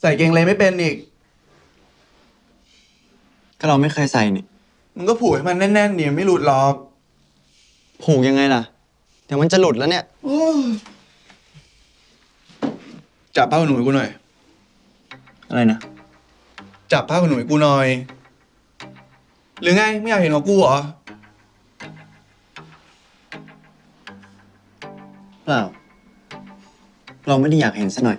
ใส่เกงเลยไม่เป็นอีก ก็เราไม่เคยใส่นี่มึงก็ผูกให้มันแน่นๆนี่ไม่หลุดหรอกผูกยังไงล่ะ เดี๋ยวมันจะหลุดแล้วเนี่ย โอ้ยจับผ้าขนหนูให้กูหน่อย อะไรนะ จับผ้าขนหนูให้กูหน่อย หรือไงไม่อยากเห็นของกูเหรอ เปล่า เราไม่ได้อยากเห็นซะหน่อย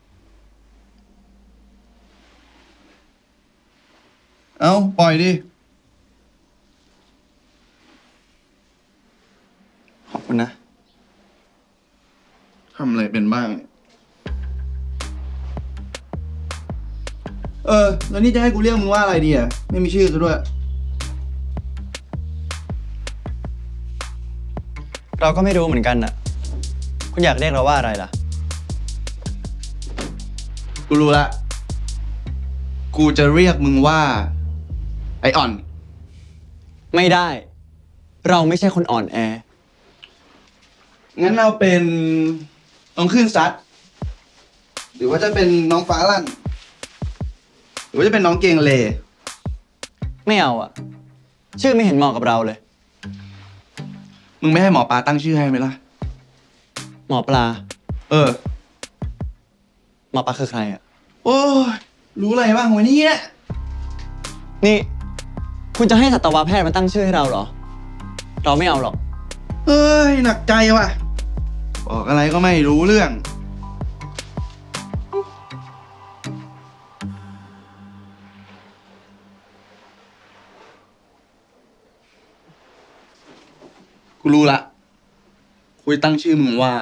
เอ้า ปล่อยดิ ขอบคุณนะ ทำอะไรเป็นบ้าง เออ แล้วนี่จะให้กูเรียกมึงว่าอะไรดีอะ ไม่มีชื่อซะด้วย เราก็ไม่รู้เหมือนกันน่ะ คุณอยากเรียกเราว่าอะไรล่ะ กูรู้ละ กูจะเรียกมึงว่า ไออ่อน ไม่ได้ เราไม่ใช่คนอ่อนแอ งั้นเราเป็นน้องขึ้นซัด หรือว่าจะเป็นน้องฟ้าลั่น หรือว่าจะเป็นน้องเกงเล ไม่เอาอะชื่อไม่เห็นเหมาะกับเราเลย มึงไม่ให้หมอปลาตั้งชื่อให้ไหมล่ะ หมอปลา เออ หมอปลาคือใครอะโอ้ยรู้อะไรบ้างวะเนี่ยนี่ คุณจะให้สัตวแพทย์มาตั้งชื่อให้เราเหรอ เราไม่เอาหรอกเอ้ย หนักใจว่ะ บอกอะไรก็ไม่รู้เรื่อง กูรู้ละ คุยตั้งชื่อมึงว่า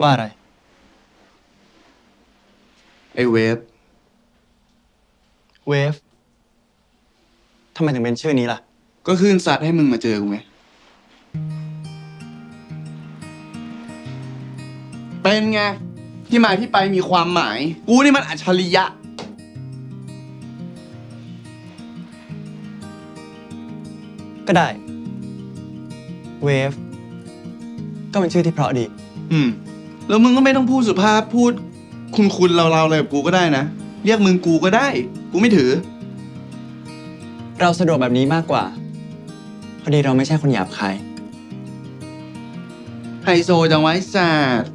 ว่าอะไร ไอเวฟ เวฟ ทำไมถึงเป็นชื่อนี้ล่ะ ก็ขึ้นสัตว์ให้มึงมาเจอกูไง เป็นไง ที่มาที่ไปมีความหมาย กูนี่มันอัจฉริยะ ก็ได้ เวฟ ก็เป็นชื่อที่เพราะดี อืม แล้วมึงก็ไม่ต้องพูดสุภาพพูด คุณคุณเราเราๆอะไรกับกูก็ได้นะ เรียกมึงกูก็ได้ กูไม่ถือ เราสะดวกแบบนี้มากกว่า พอดีเราไม่ใช่คนหยาบคาย ไฮโซจังไว้สัตว์